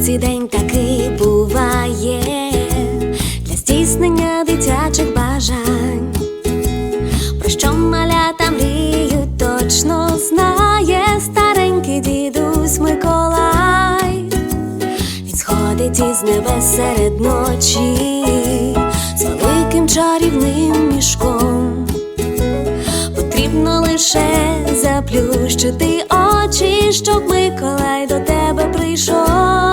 Році день такий буває для здійснення дитячих бажань. Про що малята мріють, точно знає старенький дідусь Миколай. Він сходить із небес серед ночі з великим чарівним мішком. Потрібно лише заплющити очі, щоб Миколай до тебе прийшов.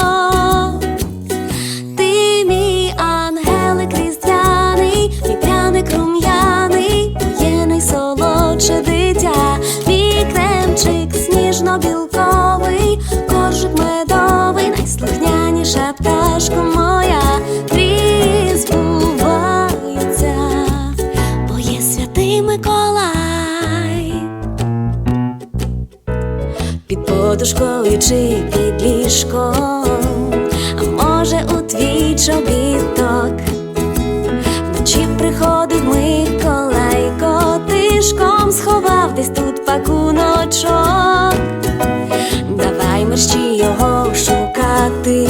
Під подушкою чи під ліжком, а може у твій чобіток. Вночі приходив Миколай котишком, сховав десь тут пакуночок. Давай мерщі його шукати,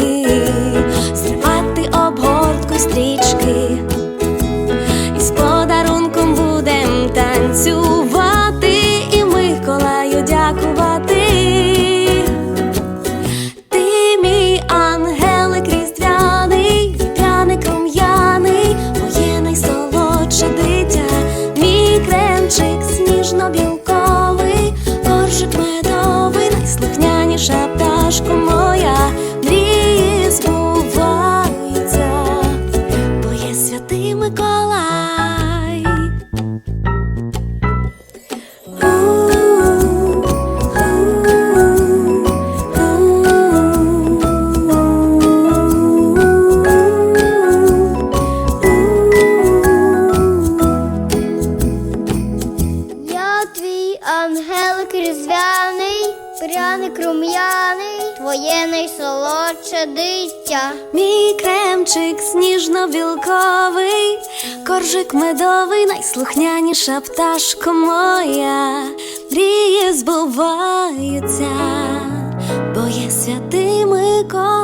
зривати обгортку й Ангелик різдвяний, пряник рум'яний, твоє найсолодше диття. Мій кремчик сніжно-білковий, коржик медовий, найслухняніша пташка моя, мрії збуваються, бо є святий Микола.